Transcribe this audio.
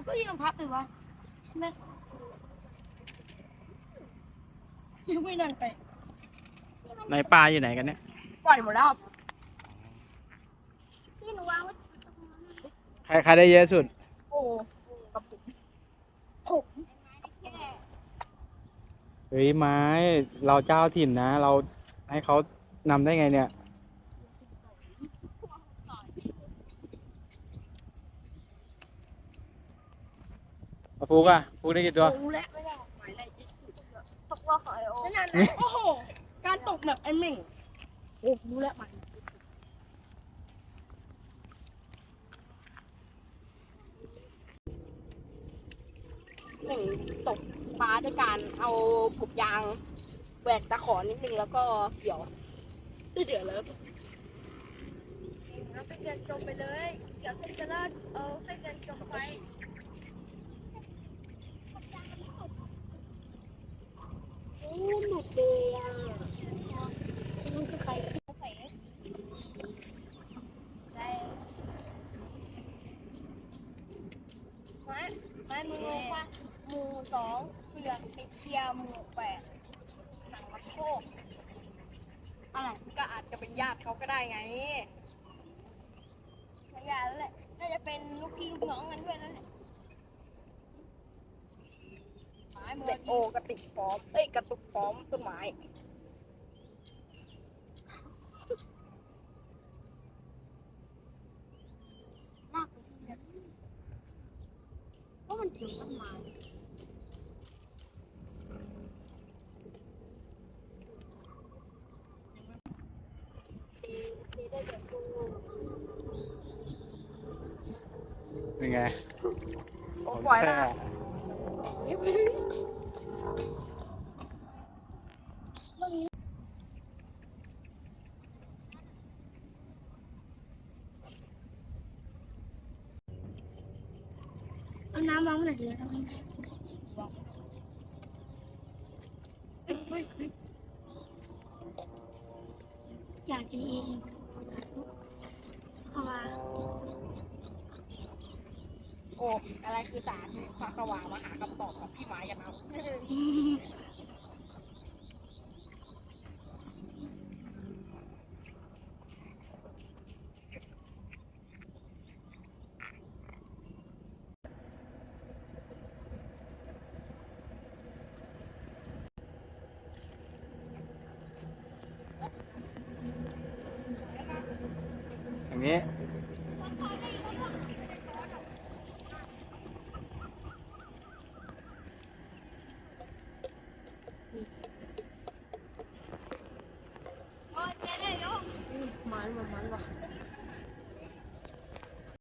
มันก็ยังพับอยู่วะใช่ไหมยังไม่นั่นไปในปลาอยู่ไหนกันเนี่ยปล่อยหมดแล้วครับนี่หนูวางไว้ใครใครได้เยอะสุด โอ้กระปุกผมเฮ้ยไม้ เราเจ้าถิ่นนะ เราให้เขานำได้ไงเนี่ยเอา ฟุกอะฟุกได้กี่ตัว รู้แล้วไม่ได้หมายอะตกว่าขายโอ้นั่นนะโอ้โห การตกแบบไอ้เม่งโอ้รู้แล้วหมายหนึ่งตกปลาด้วยการเอาผูกยางแหวกตะขอนิดนึงแล้วก็เกี่ยวเดี๋ยวแล้วเอาเส้นเดินจมไปเลยเดี๋ยวเส้นจะเลิศเอาเส้นเดินจมไป โอ้ หลุดเลยอะมันคือใครได้ไม้ไม้มือลงปะหมู่สองเปลือกไปเคลียร์หมู่แปดหนังมันโคกอะไรก็อาจจะเป็นญาติเขาก็ได้ไงไม่ญาติแล้วแหละน่าจะเป็นลูกพี่ลูกน้องกันด้วยนั่นแหละไม้มือ เด็กโอกระติกพร้อม เอ้ยกระตุกพร้อมต้นไม้ลากไปเสียบเพราะมันถึงต้นไม้เป็นไง โอ้ปล่อยแช่ละ เอาน้ำวางไว้ไหนดีนะอยากกินเองเอามา โอ้อะไรคือสารพระกวามาหาคำตอบกับพี่ไม้กันเอาอย่างนี้ โอ้ยแ